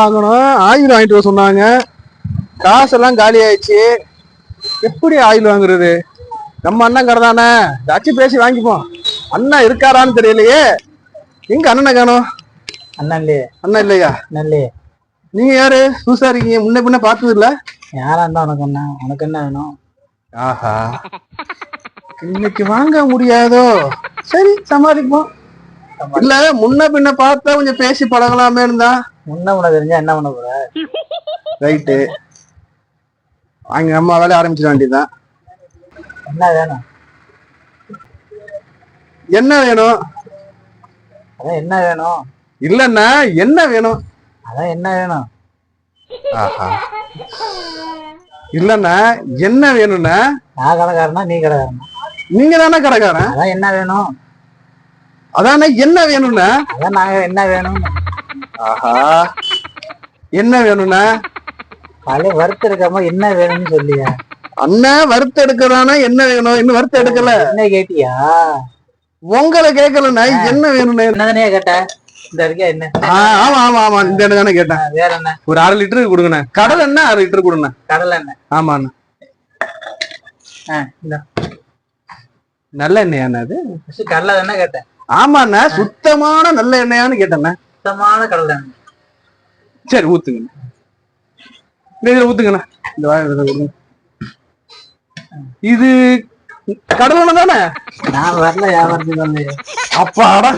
வாங்கணும். ஆயில் வாங்கிட்டு வர சொன்னாங்க. காசெல்லாம் காலி ஆயிடுச்சு எப்படி ஆயில் வாங்குறது? நம்ம அண்ணன் கடை தானே. ஏதாச்சும் பேசி வாங்கிப்போம். அண்ணா இருக்காரான்னு தெரியலையே. எங்க அண்ணனை காணோம்? அண்ணன்லே அண்ணா இல்லையா? அண்ணன்லே நீங்க யாரு? புதுசா இருக்கீங்க. முன்ன பின்ன பார்த்தது இல்ல? யாரா இருந்தா உனக்கு என்ன? உனக்கு என்ன வேணும்? ஆஹா. இன்னைக்கு வாங்க முடியாதோ? சரி சமாளிப்போம். இல்ல முன்ன பின்ன பார்த்தா கொஞ்சம் பேசி பழகலாமே இருந்தா முன்ன உனக்கு தெரிஞ்சா என்ன பண்ண போற? ரைட்டு அங்க அம்மா வேலைய ஆரம்பிச்சிட வேண்டியதுதான். என்ன வேணும்? என்ன வேணும்? அதான் என்ன வேணும்? இல்லன்னா என்ன வேணும்? அதான் என்ன வேணும்? ஆஹா. இல்லன்னா என்ன வேணும்னா நான் கடைக்காரனா நீ கடைக்காரனா? நீங்க தானே கடைக்காரன்? அதான் என்ன வேணும்? அதானே என்ன வேணும்னா அதான் நாங்க என்ன வேணும்? ஆஹா. என்ன வேணும்னா? பழைய வறுத்து எடுக்காம என்ன வேணும்னு சொல்லியா. அண்ணன் வறுத்து எடுக்கிறானா? என்ன வேணும்? இன்னும் வறுத்து எடுக்கல. என்ன கேட்டியா? உங்களை கேட்கலண்ணா என்ன வேணும்னு? என்னதானே கேட்ட? இந்த இருக்கியா என்ன? ஆமா ஆமா ஆமா. இந்த தானே கேட்டேன். வேற என்ன? ஒரு அரை லிட்டருக்கு கொடுங்கண்ணே. கடல் என்ன அரை லிட்டர் கொடுங்க கடலை என்ன ஆமாண்ணா. ஆ, இந்த. நல்ல எண்ணெயாண்ணா அது? கடலை தானே கேட்டேன். ஆமாண்ணா சுத்தமான நல்ல எண்ணெயான்னு கேட்டேண்ணே. சுத்தமான கடலை எண்ணெய். சரி ஊத்துங்கண்ணா இந்த இதுல ஊத்துங்கண்ணா. இந்த வாய். இது கடல் தானே நான் வரல வியாபாரத்துக்கு வந்து அப்பாடா.